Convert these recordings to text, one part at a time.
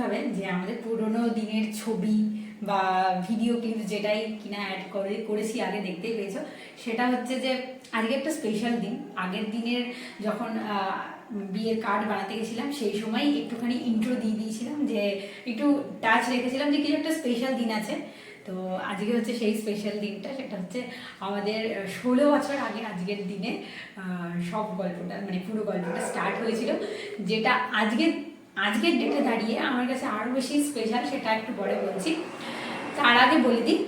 এমনভাবে যে আমাদের পুরোনো দিনের ছবি বা ভিডিও ক্লিপ যেটাই কিনা অ্যাড করে, করেছি, আগে দেখতেই পেয়েছ। সেটা হচ্ছে যে আজকে একটা স্পেশাল দিন। আগের দিনের যখন বিয়ের কার্ড বানাতে গেছিলাম, সেই সময় একটুখানি ইন্ট্রো দিয়ে দিয়েছিলাম যে একটু টাচ রেখেছিলাম যে কিছু একটা স্পেশাল দিন আছে। তো আজকে হচ্ছে সেই স্পেশাল দিনটা। সেটা হচ্ছে আমাদের ষোলো বছর আগে আজকের দিনে সব গল্পটা মানে পুরো গল্পটা স্টার্ট হয়েছিল, যেটা আজকে আজকের ডেটে দাঁড়িয়ে আমার কাছে আরও বেশি স্পেশাল সেটা একটু পরে বলছি। তার আগে বলে দিই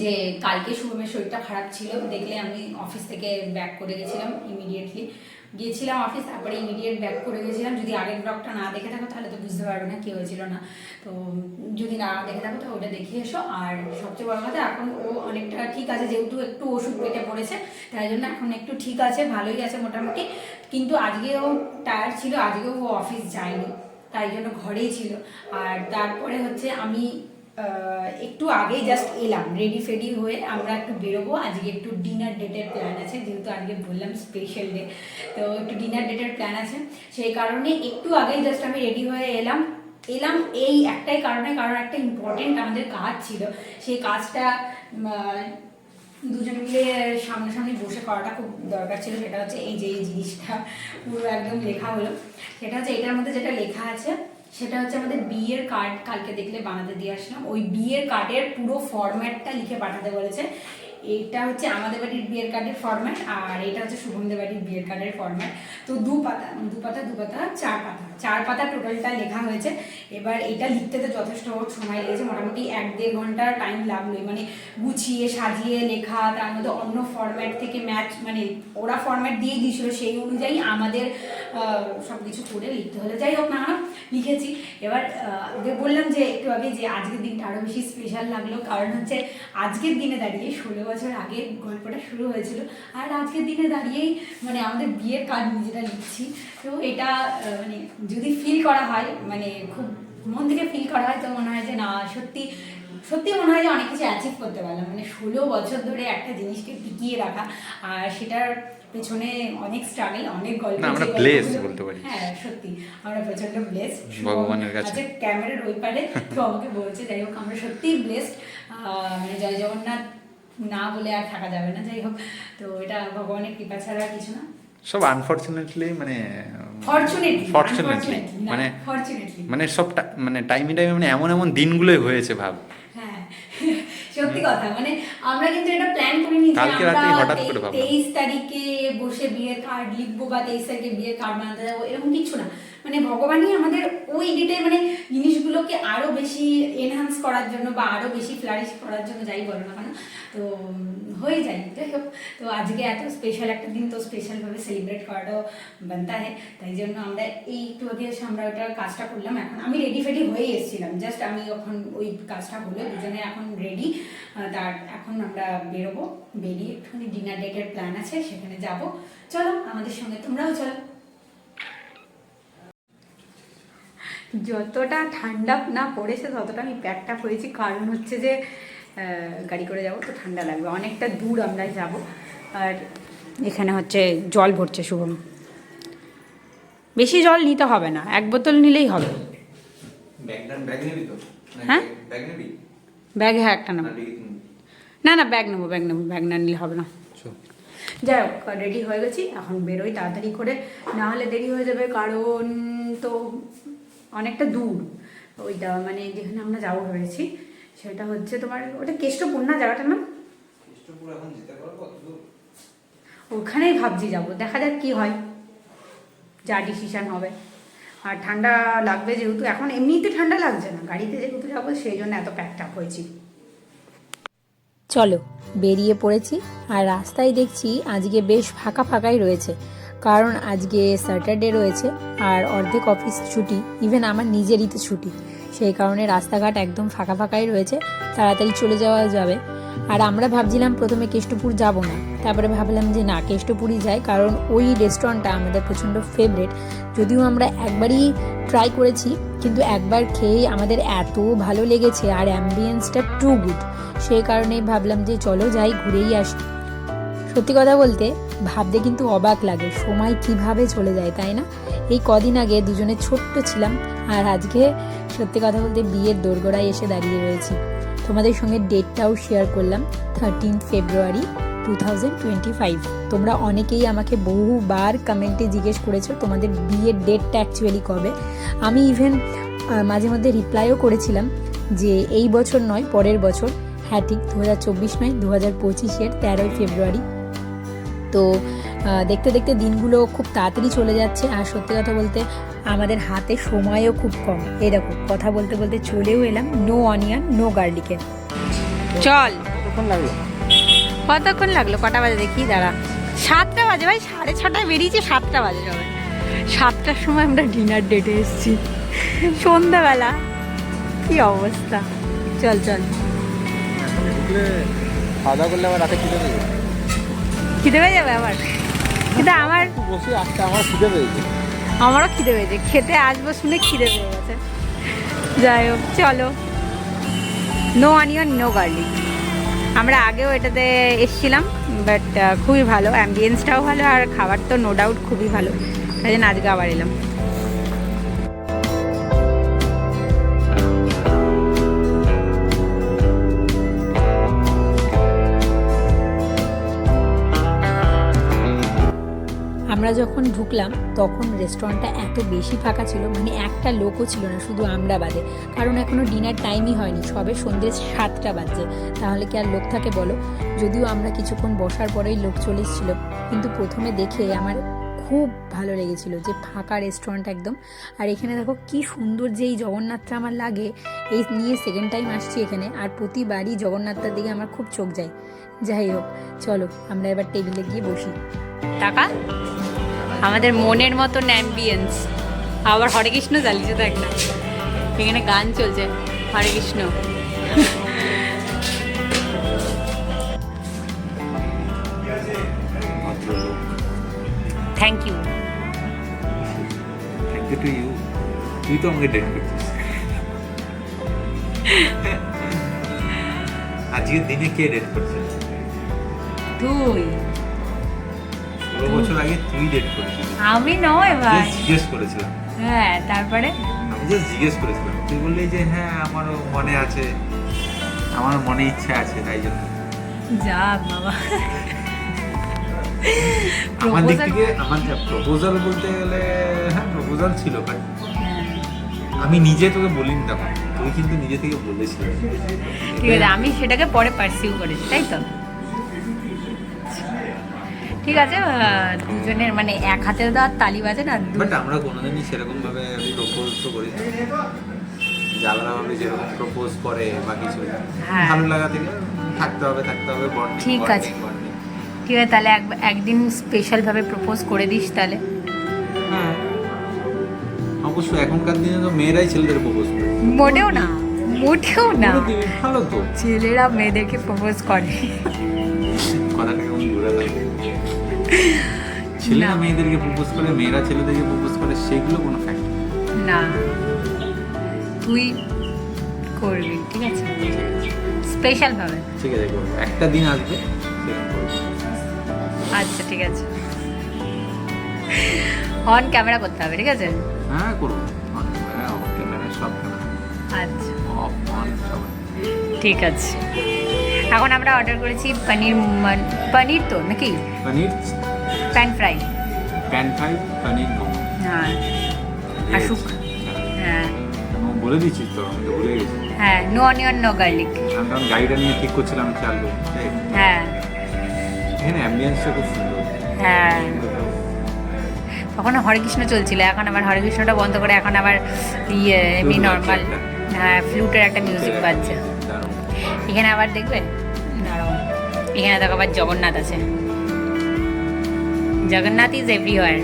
যে কালকে শুভমের শরীরটা খারাপ ছিল, দেখলে আমি অফিস থেকে ব্যাক করে গেছিলাম ইমিডিয়েটলি গিয়েছিলাম অফিস তারপরে ইমিডিয়েট ব্যাক করে গেছিলাম। যদি আগের ব্লগটা না দেখে থাকো, তাহলে তো বুঝতে পারবে না কি হয়েছিল না। তো যদি না দেখে থাকো তো ওটা দেখে এসো। আর সবচেয়ে বড় কথা, এখন ও অনেকটা ঠিক আছে, যেহেতু একটু ওষুধ পেটে পড়েছে, তাই জন্য এখন একটু ঠিক আছে, ভালোই আছে মোটামুটি। কিন্তু আজকেও টায়ার ছিল আজকেও ও অফিস যায়নি, তাই জন্য ঘরেই ছিল। আর তারপরে হচ্ছে আমি একটু আগেই জাস্ট এলাম রেডি ফেডি হয়ে আমরা একটু বেরোবো। আজকে একটু ডিনার ডেটের প্ল্যান আছে, যেহেতু আজকে বললাম স্পেশাল ডে তো একটু ডিনার ডেটের প্ল্যান আছে। সেই কারণে একটু আগেই জাস্ট আমি রেডি হয়ে এলাম। এলাম এই একটাই কারণে, কারণ একটা ইম্পর্টেন্ট আমাদের কাজ ছিল। সেই কাজটা দুজন মিলে সামনাসামনি বসে করাটা খুব দরকার ছিল, সেটা হচ্ছে এই যে এই জিনিসটা পুরো একদম লেখা হলো। সেটা হচ্ছে এটার মধ্যে যেটা লেখা আছে সেটা হচ্ছে আমাদের বিয়ের কার্ড কালকে দেখলে বানাতে দিয়ে আসলাম। ওই বিয়ের কার্ডের পুরো ফরম্যাটটা লিখে পাঠাতে বলেছে। এটা হচ্ছে আমাদের বাড়ির বিয়ের কার্ডের ফরম্যাট আর এটা হচ্ছে শুভমদের বাড়ির বিয়ের কার্ডের ফরম্যাট তো দু পাতা দু পাতা দু পাতা, চার পাতা। চার পাতা টোটালটা লেখা হয়েছে। এবার এটা লিখতে তো যথেষ্ট সময় লেগেছে। মোটামুটি এক দেড় ঘণ্টার টাইম লাগলোই মানে গুছিয়ে, সাজিয়ে লেখা, তার মধ্যে অন্য ফরম্যাট থেকে ম্যাচ মানে ওরা ফরম্যাট দিয়ে দিয়েছিল সেই অনুযায়ী আমাদের সব কিছু করে লিখতে হলে। যাই হোক না লিখেছি। এবার বললাম যে, একটু আগে যে আজকের দিনটা আরও বেশি স্পেশাল লাগল, কারণ হচ্ছে আজকের দিনে দাঁড়িয়ে ষোলো বছর আগে গল্পটা শুরু হয়েছিল। আর আজকের দিনে দাঁড়িয়েই মানে আমাদের বিয়ের কার্ড নিজেরা লিখছি, তো এটা মানে যদি ফিল করা হয় মানে খুব মন থেকে ফিল করা হয়, তো মনে হয় যে না, সত্যি সত্যি মনে হয় যে অনেক কিছু অ্যাচিভ করতে পারলাম। মানে ষোলো বছর ধরে একটা জিনিসকে টিকিয়ে রাখা আর সেটার পেছনে অনেক স্ট্রাগল অনেক গল্প আমরা গল্পগুলো- বলতে পারি। হ্যাঁ সত্যি আমরা প্রচণ্ড ব্লেস ভগবানের কাছে। আচ্ছা ক্যামেরার ওই পারে তো আমাকে বলছে যাই হোক আমরা সত্যিই ব্লেসড মানে জয় জগন্নাথ না বলে আর থাকা যাবে না যাই হোক। তো এটা ভগবানের কৃপা ছাড়া কিছু না। সব আনফর্চুনেটলি মানে ফরচুনেটলি ফর্চুনেটলি মানে ফরচুনেটলি মানে সব মানে টাইমে টাইমে মানে এমন এমন দিনগুলোই হয়েছে ভাব। সত্যি কথা মানে আমরা কিন্তু এটা প্ল্যান করে যে কালকে রাতে আমরা হঠাৎ করে ভাবলাম। তেইশ তারিখে বসে বিয়ের কার্ড লিখব বা তেইশ তারিখে বিয়ের কার্ড বানাতে যাব এরকম কিছু না মানে ভগবানই আমাদের ওই ডেটে মানে জিনিসগুলোকে আরও বেশি এনহান্স করার জন্য বা আরও বেশি ফ্লারিশ করার জন্য যাই বলো না কেন, তো, হয়ে যায়। যাই হোক, তো আজকে এত স্পেশাল একটা দিন তো স্পেশালভাবে সেলিব্রেট করাটাও বানতা হয় তাই জন্য আমরা এই একটু আগে আমরা ওটা কাজটা করলাম। এখন আমি রেডি ফেডি হয়ে এসেছিলাম। জাস্ট আমি যখন ওই কাজটা হলো, দুজনে এখন রেডি তার এখন আমরা বেরোবো। বেরিয়ে একটুখানি ডিনার ডেটের প্ল্যান আছে, সেখানে যাব। চলো, আমাদের সঙ্গে তোমরাও চলো। যতটা ঠান্ডা না পড়েছে ততটা আমি প্যাকটা হয়েছি। কারণ হচ্ছে যে গাড়ি করে যাব তো ঠান্ডা লাগবে। অনেকটা দূর আমরা যাব। আর এখানে হচ্ছে জল ভরছে শুভম। বেশি জল নিতে হবে না। এক বোতল নিলেই হবে। হ্যাঁ? ব্যাগ হ্যাঁ একটা নেব। না না ব্যাগ নেব ব্যাগ নেব ব্যাগ না নিলে হবে না। যাই হোক রেডি হয়ে গেছি। এখন বেরোই তাড়াতাড়ি করে। না হলে দেরি হয়ে যাবে কারণ তো অনেকটা দূর। ওইটা মানে যেখানে আমরা যাব ভেবেছি সেটা হচ্ছে তোমার ওটা কেষ্টপুর না জায়গাটার নাম? এখন যেতে পারব ওখানেই ভাবছি যাব দেখা যাক কি হয় যা ডিসিশন হবে। আর ঠান্ডা লাগবে যেহেতু এখন এমনিতে ঠান্ডা লাগছে না গাড়িতে যেহেতু যাব সেই জন্য এত প্যাকড আপ হয়েছি। চলো বেরিয়ে পড়েছি আর রাস্তায় দেখছি আজকে বেশ ফাঁকা ফাঁকাই রয়েছে। কারণ আজকে স্যাটারডে রয়েছে আর অর্ধেক অফিস ছুটি ইভেন আমার নিজেরই তো ছুটি। সেই কারণে রাস্তাঘাট একদম ফাঁকা ফাঁকাই রয়েছে, তাড়াতাড়ি চলে যাওয়া যাবে। আর আমরা ভাবছিলাম প্রথমে কেষ্টপুর যাব না, তারপরে ভাবলাম যে না, কেষ্টপুরই যাই, কারণ ওই রেস্টুরেন্টটা আমাদের প্রচণ্ড ফেভারেট যদিও আমরা একবারই ট্রাই করেছি, কিন্তু একবার খেয়ে আমাদের এত ভালো লেগেছে আর অ্যাম্বিয়েন্সটা টু গুড সেই কারণেই ভাবলাম যে চলো যাই, ঘুরেই আসি। সত্যি কথা বলতে ভাবতে কিন্তু অবাক লাগে, সময় কীভাবে চলে যায়, তাই না? এই কদিন আগে দুজনে ছোট্ট ছিলাম আর আজকে সত্যি কথা বলতে বিয়ের দোরগোড়ায় এসে দাঁড়িয়ে রয়েছি। তোমাদের সঙ্গে ডেটটাও শেয়ার করলাম thirteen February two thousand twenty five তোমরা অনেকেই আমাকে বহুবার কমেন্টে জিজ্ঞেস করেছ তোমাদের বিয়ের ডেটটা অ্যাকচুয়ালি কবে। আমি ইভেন মাঝে মধ্যে রিপ্লাইও করেছিলাম যে এই বছর নয়, পরের বছর। হ্যাঁ ঠিক দু হাজার চব্বিশ নয়, দু হাজার পঁচিশের তেরোই ফেব্রুয়ারি তো দেখতে দেখতে দিনগুলো খুব তাড়াতাড়ি চলে যাচ্ছে। আর সত্যি কথা বলতে আমাদের হাতে সময়ও খুব কম। এই দেখো কথা বলতে বলতে চলেও এলাম। নো অনিয়ন নো গার্লিকে চল। কতক্ষণ লাগল? কটা বাজে দেখি দাঁড়া। সাতটা বাজে ভাই সাড়ে ছটায় বেরিয়েছে সাতটা বাজে যাবে সাতটার সময় আমরা ডিনার ডেটে এসেছি। সন্ধ্যাবেলা। কি অবস্থা? চল চল। খাওয়া দাওয়া করলে আবার রাতে খিদে খিদে পেয়ে যাবে আবার কিন্তু আমার বসে আসতে আমার খিদে পেয়েছে আমারও খিদে পেয়েছে খেতে আসব শুনে খিদে পেয়ে গেছে। যাই হোক চলো। নো অনিয়ন নো গার্লিক আমরা আগেও এটাতে এসছিলাম বাট খুবই ভালো। অ্যাম্বিয়েন্সটাও ভালো আর খাবার তো নো ডাউট খুবই ভালো। তাই জন্য আজকে আবার এলাম। আমরা যখন ঢুকলাম, তখন রেস্টুরেন্টটা এত বেশি ফাঁকা ছিল মানে একটা লোকও ছিল না, শুধু আমরা বাদে। কারণ এখনও ডিনার টাইমই হয়নি, সবে সন্ধ্যে সাতটা বাজছে। তাহলে কি আর লোক থাকে বলো? যদিও আমরা কিছুক্ষণ বসার পরেই লোক চলে এসেছিল, কিন্তু প্রথমে দেখে আমার খুব ভালো লেগেছিল যে ফাঁকা রেস্টুরেন্ট একদম। আর এখানে দেখো কি সুন্দর যে এই জগন্নাথটা আমার লাগে, এই নিয়ে সেকেন্ড টাইম আসছি এখানে, আর প্রতিবারই জগন্নাথটার দিকে আমার খুব চোখ যায়। যাই হোক, চলো আমরা এবার টেবিলে গিয়ে বসি। টাকা? আমাদের মনের মতন অ্যাম্বিয়েন্স আবার হরে কৃষ্ণ চালিয়েছে দেখ না এখানে গান চলছে Hare Krishna. Thank you thank you to you তুই তো আমাকে ডেট করছিস আজকের দিনে কে ডেট করছে? তুই। ষোলো বছর আগে তুই ডেট করেছিস আমি নয় ভাই। জিজ্ঞেস করেছিলাম। হ্যাঁ তারপরে? আমি জাস্ট জিজ্ঞেস করেছিলাম। তুই বললি যে হ্যাঁ আমারও মনে আছে। আমার মনে ইচ্ছা আছে তাই জন্য। যা বাবা। আমার দিক থেকে আমার প্রপোজাল বলতে গেলে হ্যাঁ প্রপোজাল ছিল বাট আমি নিজে তোকে বলিনি তখন। তুই কিন্তু নিজে থেকে বলেছিলি। ঠিক আছে আমি সেটাকে পরে পারসিউ করেছি তাই তো? ঠিক আছে দুজনের মানে এক হাতে তো আর তালি বাজে না বাট আমরা কোনোদিনই সেরকম ভাবে প্রপোজ তো করি না। যে আলাদাভাবে যেরকম প্রপোজ করে বা কিছু হ্যাঁ। ভালো লাগা থেকে থাকতে হবে থাকতে হবে বন্ডিং ঠিক আছে। ঠিক আছে তাহলে এক একদিন স্পেশালভাবে প্রপোজ করে দিস তাহলে। হ্যাঁ। অবশ্য এখনকার দিনে তো মেয়েরাই ছেলেদের প্রপোজ করে। মোটেও না মোটেও না। ভালো তো। ছেলেরা মেয়েদেরকে প্রপোজ করে। কথাটা কেমন ঘুরে লাগে ছেলেরা। মেয়েদেরকে প্রপোজ করে মেয়েরা ছেলেদেরকে প্রপোজ করে সেগুলো কোনো ফ্যাক্ট না। তুই করবি ঠিক আছে? স্পেশালভাবে ঠিক আছে করব। একটা দিন আসবে আচ্ছা ঠিক আছে। অন ক্যামেরা করতে হবে ঠিক আছে? হ্যাঁ করব। অন ক্যামেরা অফ ক্যামেরা সব ক্যামেরা আচ্ছা। অফ অন সব ঠিক আছে। এখন আমরা অর্ডার করেছি পনির পনির তো নাকি? Paneer? Pan fry pan fry paneer momo. হ্যাঁ। আর শুক- হ্যাঁ। ও, বলে দিচ্ছিস তো আমি তো গেছি। হ্যাঁ নো অনিয়ন নো গার্লিক আমি তখন গাড়িটা নিয়ে ঠিক করছিলাম চালবো হ্যাঁ। এখানে অ্যাম্বিয়েন্সটা খুব সুন্দর। হ্যাঁ। তখন হরে কৃষ্ণ চলছিল এখন আবার হরে কৃষ্ণটা বন্ধ করে এখন আবার ইয়ে এমনি নর্মাল হ্যাঁ ফ্লুটের একটা মিউজিক বাজছে। এখানে আবার দেখবে দাঁড়াও এখানে দেখো আবার জগন্নাথ আছে। জগন্নাথ ইজ এভরিওয়ার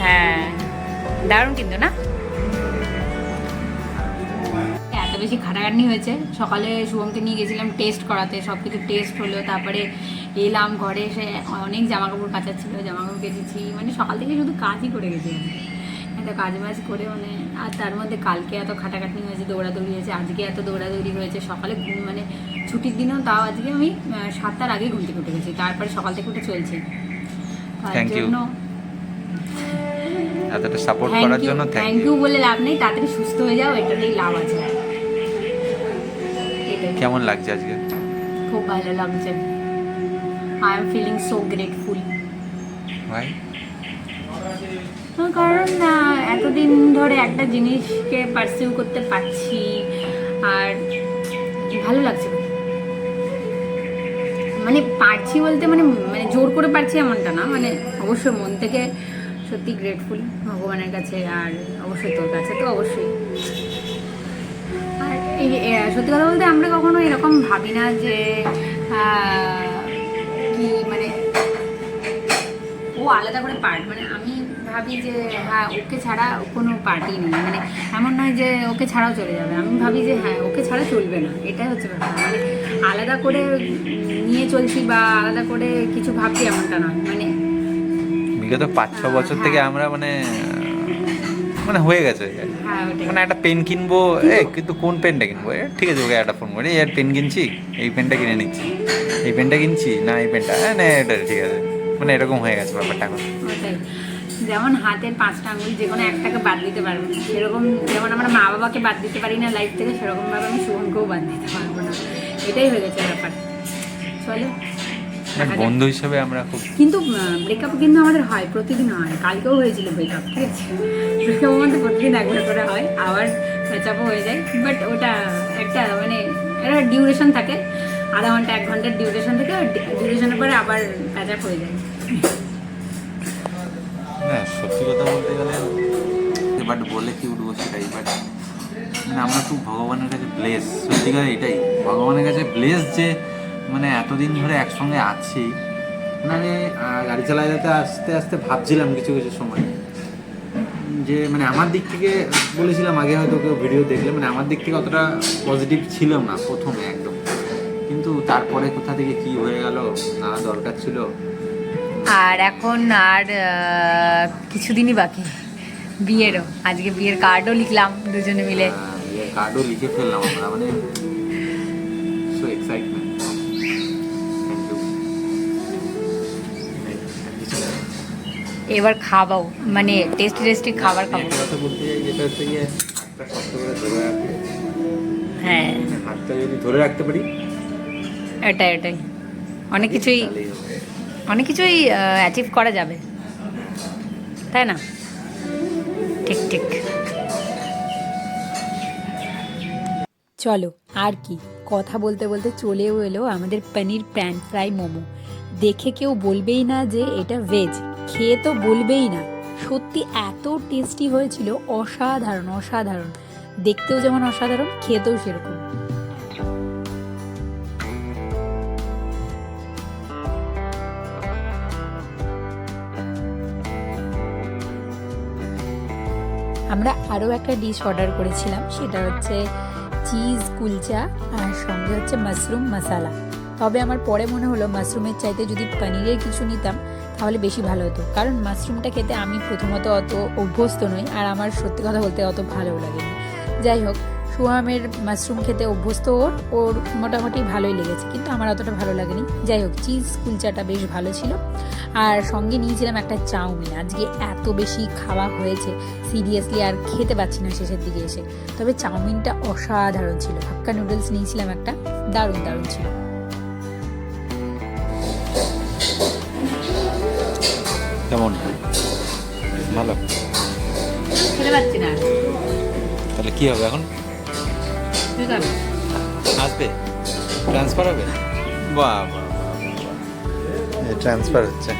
হ্যাঁ দারুণ কিন্তু না? এত বেশি খাটাখাটনি হয়েছে। সকালে শুভমকে নিয়ে গেছিলাম টেস্ট করাতে। সব কিছু টেস্ট হলো, তারপরে এলাম ঘরে এসে অনেক জামা কাপড় কাচার ছিল জামা কাপড় কেচেছি। মানে সকাল থেকে শুধু কাজই করে গেছি এত কাজ বাজ করে মানে আর তার মধ্যে কালকে এত খাটাখাটনি হয়েছে, দৌড়াদৌড়ি হয়েছে, আজকে এত দৌড়াদৌড়ি হয়েছে, সকালে মানে ছুটির দিনেও তাও আজকে আমি সাতটার আগে ঘুম থেকে উঠে গেছি। তারপরে সকাল থেকে উঠে চলছে। Thank জন্য এতটা সাপোর্ট থ্যাংক করার ইউ জন্য থ্যাংক থ্যাংক ইউ ইউ বলে লাভ নেই। তাড়াতাড়ি সুস্থ হয়ে যাও এটাতেই লাভ আছে। কেমন লাগছে আজকে? খুব ভালো লাগছে। I am feeling so grateful ভাই? কারণ এতদিন ধরে একটা জিনিসকে পারসিউ করতে পারছি। আর ভালো লাগছে মানে পারছি বলতে মানে মানে জোর করে পারছি এমনটা না মানে অবশ্যই মন থেকে সত্যি গ্রেটফুল ভগবানের কাছে আর অবশ্যই তোর কাছে তো অবশ্যই। আর এই সত্যি কথা বলতে আমরা কখনো এরকম ভাবি না যে কি মানে ও আলাদা করে পার্ট মানে আমি ভাবি যে হ্যাঁ ওকে ছাড়া কোনো পার্টি নেই। মানে এমন নয় যে ওকে ছাড়াও চলে যাবে। আমি ভাবি যে হ্যাঁ ওকে ছাড়া চলবে না। এটাই হচ্ছে ব্যাপার। মানে আলাদা করে নিয়ে চলছি বা আলাদা করে কিছু ভাবছি এমনটা নয়। মানে বিগত পাঁচ ছ বছর থেকে আমরা মানে মানে হয়ে গেছে। হ্যাঁ মানে একটা পেন কিনবো এ কিন্তু কোন পেনটা কিনবো? এ ঠিক আছে ওকে একটা ফোন করি। এর পেন কিনছি এই পেনটা কিনে নিচ্ছি। এই পেনটা কিনছি না এই পেনটা হ্যাঁ না এটা ঠিক আছে। মানে এরকম হয়ে গেছে ব্যাপারটা এখন। যেমন হাতের পাঁচটা আঙুল যে কোনো একটাকে বাদ দিতে পারব না। সেরকম যেমন আমরা মা বাবাকে বাদ দিতে পারি না লাইফ থেকে সেরকমভাবে আমি শুভনকেও বাদ দিতে পারব না। এটাই হয়ে গেছে ব্যাপার। চলো মানে বন্ধু হিসেবে আমরা খুব কিন্তু ব্রেকআপ কিন্তু আমাদের হয় প্রতিদিন হয়। কালকেও হয়েছিল ব্রেকআপ ঠিক আছে? ব্রেকআপ আমাদের প্রতিদিন একবার করে হয়। আবার প্যাচাপও হয়ে যায়। বাট ওটা একটা মানে একটা ডিউরেশন থাকে। আধা ঘণ্টা এক ঘণ্টার ডিউরেশন থেকে ডিউরেশনের পরে আবার প্যাচাপ হয়ে যায়। না সত্যি কথা বলতে গেলে বাট বলে কি উঠবো সেটাই বাট মানে আমরা খুব ভগবানের কাছে ব্লেস সত্যি কথা এটাই, ভগবানের কাছে ব্লেস যে মানে এতদিন ধরে একসঙ্গে আছি। মানে গাড়ি চালায় যেতে আস্তে আস্তে ভাবছিলাম কিছু কিছু সময়। যে মানে আমার দিক থেকে বলেছিলাম, আগে হয়তো কেউ ভিডিও দেখলে মানে আমার দিক থেকে অতটা পজিটিভ ছিল না প্রথমে একদম। কিন্তু তারপরে কোথা থেকে কি হয়ে গেল, না দরকার ছিল। আর এখন আর কিছুদিনই বাকি বিয়েরও। আজকে বিয়ের কার্ডও লিখলাম দুজনে মিলে। কার্ডও লিখে ফেললাম আমরা মানে সো এক্সাইটমেন্ট এবার খাবাও মানে টেস্টি টেস্টি খাবার খাব। কথা বলতে চাই যেটা হচ্ছে গিয়ে হাতটা শক্ত করে ধরে রাখতে হ্যাঁ। হাতটা যদি ধরে রাখতে পারি এটাই এটাই। অনেক কিছুই। অনেক কিছুই অ্যাচিভ করা যাবে। তাই না? ঠিক ঠিক। চলো, আর কি। কথা বলতে বলতে চলেও এলো আমাদের পনির প্যান ফ্রাই মোমো। দেখে কেউ বলবেই না যে এটা ভেজ খেয়ে তো বলবেই না। সত্যি এত টেস্টি হয়েছিল, অসাধারণ অসাধারণ। দেখতেও যেমন অসাধারণ, খেতেও সেরকম। আমরা আরও একটা ডিশ অর্ডার করেছিলাম, সেটা হচ্ছে চিজ কুলচা আর সঙ্গে হচ্ছে মাশরুম মশালা তবে আমার পরে মনে হলো মাশরুমের চাইতে যদি পনিরের কিছু নিতাম, তাহলে বেশি ভালো হতো। কারণ মাশরুমটা খেতে আমি প্রথমত অত অভ্যস্ত নই, আর আমার সত্যি কথা বলতে অত ভালোও লাগেনি। যাই হোক সুহামের মাশরুম খেতে অভ্যস্ত ওর ওর মোটামুটি ভালোই লেগেছে কিন্তু আমার অতটা ভালো লাগেনি। যাই হোক চিজ কুলচাটা বেশ ভালো ছিল। আর সঙ্গে নিয়েছিলাম একটা চাউমিন। আজকে এত বেশি খাওয়া হয়েছে সিরিয়াসলি আর খেতে পাচ্ছি না শেষের দিকে এসে। তবে চাউমিনটা অসাধারণ ছিল। হাক্কা নুডলস নিয়েছিলাম একটা দারুণ দারুণ ছিল। কেমন? ভালো? খেতে পাচ্ছি না। তাহলে কি হবে এখন? আসবে ট্রান্সফার হবে? বাহ বাহ ট্রান্সফার হচ্ছে।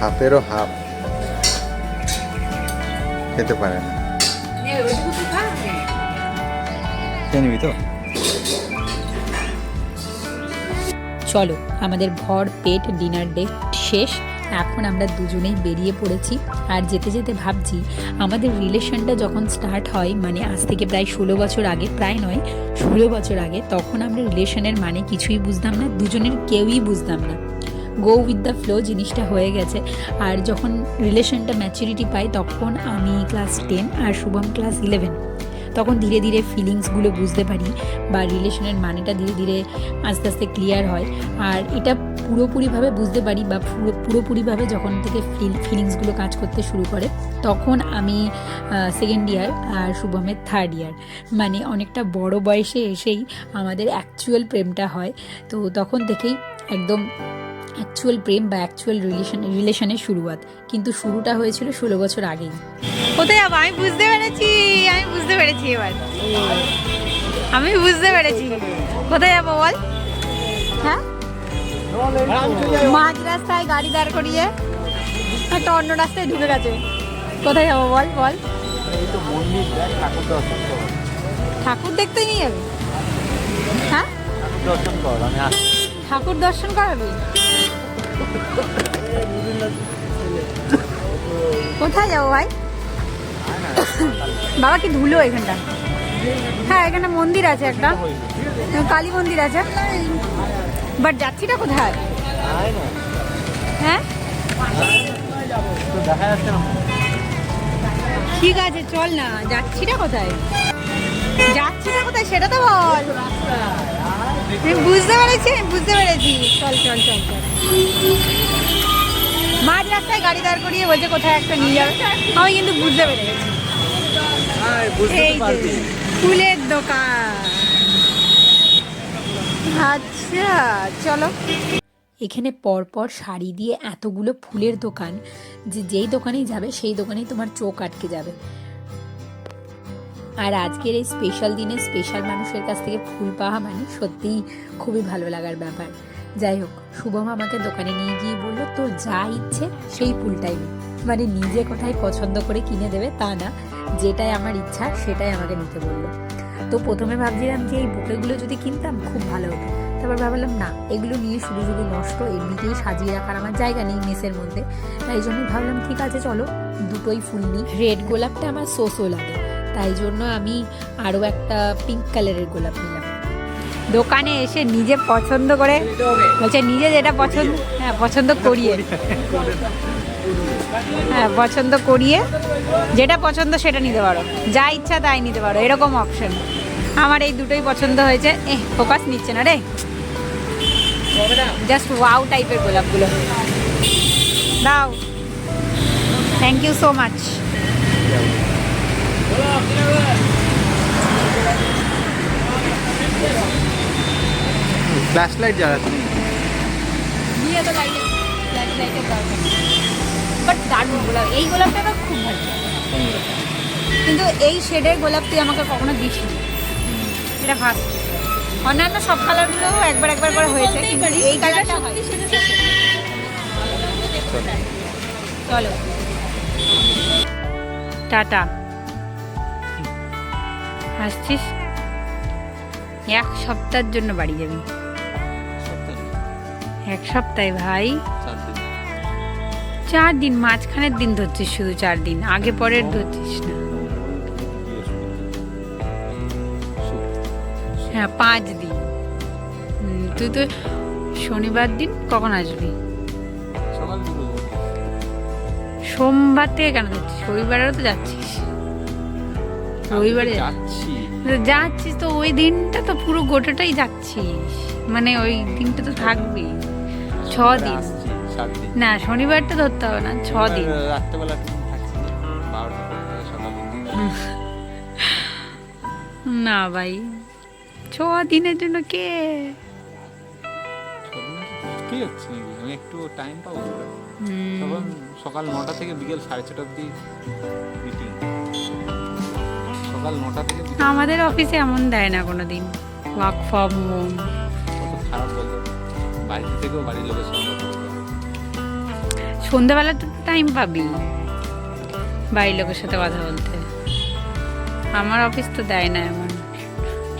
হাফেরও হাফ। খেতে পারে না। খেয়ে নিবি তো? চলো আমাদের ভর পেট ডিনার ডে শেষ। এখন আমরা দুজনেই বেরিয়ে পড়েছি। আর যেতে যেতে ভাবছি, আমাদের রিলেশনটা যখন স্টার্ট হয় মানে আজ থেকে প্রায় ষোলো বছর আগে, প্রায় নয়, ষোলো বছর আগে, তখন আমরা রিলেশনের মানে কিছুই বুঝতাম না, দুজনের কেউই বুঝতাম না। গো উইথ দ্য ফ্লো জিনিসটা হয়ে গেছে। আর যখন রিলেশনটা ম্যাচুরিটি পাই, তখন আমি ক্লাস টেন আর শুভম ক্লাস ইলেভেন তখন ধীরে ধীরে ফিলিংসগুলো বুঝতে পারি বা রিলেশনের মানেটা ধীরে ধীরে আস্তে আস্তে ক্লিয়ার হয়। আর এটা পুরোপুরিভাবে বুঝতে পারি বা পুরো, পুরোপুরিভাবে যখন থেকে ফিল ফিলিংসগুলো কাজ করতে শুরু করে, তখন আমি সেকেন্ড ইয়ার আর শুভমের থার্ড ইয়ার মানে অনেকটা বড় বয়সে এসেই আমাদের অ্যাকচুয়াল প্রেমটা হয়। তো তখন থেকেই একদম অ্যাকচুয়াল প্রেম বা অ্যাকচুয়াল রিলেশন রিলেশনের শুরুয়াত। কিন্তু শুরুটা হয়েছিল ষোলো বছর আগেই। কোথায় যাব আমি বুঝতে পেরেছি আমি বুঝতে পেরেছি এবার। আমি বুঝতে পেরেছি। কোথায় যাব বল? হ্যাঁ? মাঝ রাস্তায় গাড়ি দাঁড় করিয়ে একটা অন্য রাস্তায় ঢুকে গেছে। কোথায় যাব বল বল? ঠাকুর দর্শন দেখতে নিয়ে যাবি? হ্যাঁ? ঠাকুর দর্শন কর ঠাকুর দর্শন করাবি? কোথায় যাব ভাই? বাবা কি ধুলো এখানটা? হ্যাঁ এখানে মন্দির আছে একটা। কালী মন্দির আছে। বাট যাচ্ছিটা কোথায়? হ্যাঁ? ঠিক আছে, চল না। যাচ্ছিটা কোথায়? যাচ্ছিটা কোথায় সেটা তো বল। বুঝতে পেরেছি বুঝতে পেরেছি। চল চল চল চল। মাঝ রাস্তায় গাড়ি দাঁড় করিয়ে বলছে কোথায় একটা নিয়ে যাবে। আমি কিন্তু বুঝতে পেরে গেছি। যে, ফুলের দোকান। আচ্ছা চলো। এখানে পরপর শাড়ি দিয়ে এতগুলো ফুলের দোকান যে যেই দোকানেই যাবে সেই দোকানেই তোমার চোখ আটকে যাবে। আর আজকের এই স্পেশাল দিনে স্পেশাল মানুষের কাছ থেকে ফুল পাওয়া মানে সত্যিই খুবই ভালো লাগার ব্যাপার। যাই হোক, শুভম আমাকে দোকানে নিয়ে গিয়ে বলল, তোর যা ইচ্ছে সেই ফুলটাই মানে নিজে কোথায় পছন্দ করে কিনে দেবে তা না, যেটাই আমার ইচ্ছা সেটাই আমাকে নিতে বলল। তো প্রথমে ভাবছিলাম যে এই বুকেগুলো যদি কিনতাম খুব ভালো হতো। তারপর ভাবলাম, না, এগুলো নিয়ে শুধু শুধু নষ্ট, এমনিতেই সাজিয়ে রাখার আমার জায়গা নেই মেসের মধ্যে। তাই জন্য ভাবলাম, ঠিক আছে, চলো, দুটোই ফুল নিই। রেড গোলাপটা আমার সোসো লাগে। তাই জন্য আমি আরও একটা পিঙ্ক কালারের গোলাপ নিলাম। দোকানে এসে নিজে পছন্দ করে, বলছে নিজে যেটা পছন্দ হ্যাঁ পছন্দ করিয়ে। হ্যাঁ পছন্দ করিয়ে, যেটা পছন্দ সেটা নিতে পারো। যা ইচ্ছা তাই নিতে পারো, এরকম অপশন আমার এই দুটোই পছন্দ হয়েছে। এ ফোকাস নিচ্ছে না রে। জাস্ট ওয়াও টাইপের গোলাপগুলো। দাও। Thank you so much flash light জ্বালাচ্ছি দিয়ে তো লাইটে লাইট লাইটের দরকার বাট দারুণ গোলাপ। এই গোলাপটা তো খুব ভালো কিন্তু এই শেডের গোলাপ তুই আমাকে কখনো দিস নি এটা ফার্স্ট অন্যান্য সব কালারগুলো একবার একবার করে হয়েছে কিন্তু এই কালারটা চলো। টাটা। আসছিস? এক সপ্তাহের জন্য বাড়ি যাবি। এক সপ্তাহে ভাই। চার দিন মাঝখানের দিন ধরছিস শুধু চার দিন আগে পরের ধরছিস না। হ্যাঁ পাঁচ দিন। তুই তো শনিবার দিন কখন আসবি? সোমবার থেকে কেন যাচ্ছিস রবিবারেও তো যাচ্ছিস। রবিবারে যাচ্ছিস তো ওই দিনটা তো পুরো গোটাটাই যাচ্ছিস। মানে ওই দিনটা তো থাকবি ছ দিন সাত দিন। না শনিবারটা ধরতে হবে না ছ দিন রাত্রেবেলা না ভাই ছ দিনের জন্য কে? কি হচ্ছে? আমি একটু টাইম পাবো সকাল নটা থেকে বিকেল সাড়ে ছটা অবধি মিটিং সকাল নটা থেকে আমাদের অফিসে এমন দেয় না কোনো দিন ওয়ার্ক ফ্রম হোম কত খারাপ বলতো বাড়িতে থেকেও বাড়ির লোকের সঙ্গে সন্ধ্যাবেলা তো টাইম পাবি। বাড়ির লোকের সাথে কথা বলতে। আমার অফিস তো দেয় না এমন।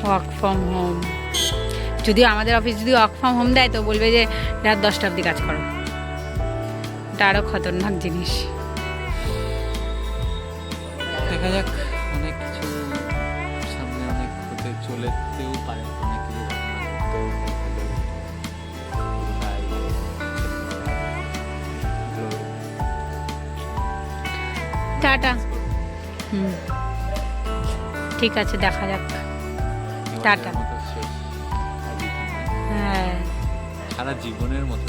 ওয়ার্ক ফ্রম হোম যদিও আমাদের অফিস যদি ওয়ার্ক ফ্রম হোম দেয় তো বলবে যে রাত দশটা অবধি কাজ করো। একটা আরও খতরনাক জিনিস। দেখা যাক। টাটা। হুম। ঠিক আছে দেখা যাক। টাটা। হ্যাঁ। সারা জীবনের মতো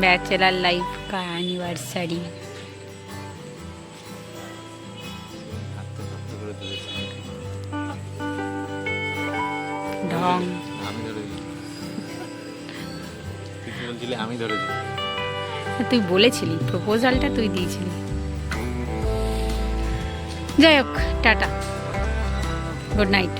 ব্যাচেলার লাইফ का অ্যানিভার্সারি। ঢং। আমি কি বলছিলি আমি ধরেছি তুই বলেছিলি প্রপোজালটা তুই দিয়েছিলি। যাই হোক, টাটা। গুড নাইট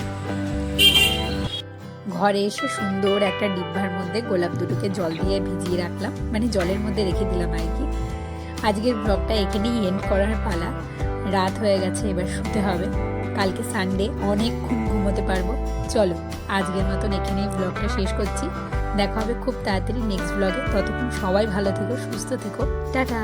ঘরে এসে সুন্দর একটা ডিব্বার মধ্যে গোলাপ দুটোকে জল দিয়ে ভিজিয়ে রাখলাম। মানে জলের মধ্যে রেখে দিলাম আর কি। আজকের ব্লগটা এখানেই এন্ড করার পালা। রাত হয়ে গেছে, এবার শুতে হবে। কালকে সানডে অনেকক্ষণ ঘুমোতে পারব। চলো, আজকের মতন এখানেই ব্লগটা শেষ করছি। দেখা হবে খুব তাড়াতাড়ি নেক্সট ব্লগে ততক্ষণ সবাই ভালো থেকো সুস্থ থেকো। টাটা!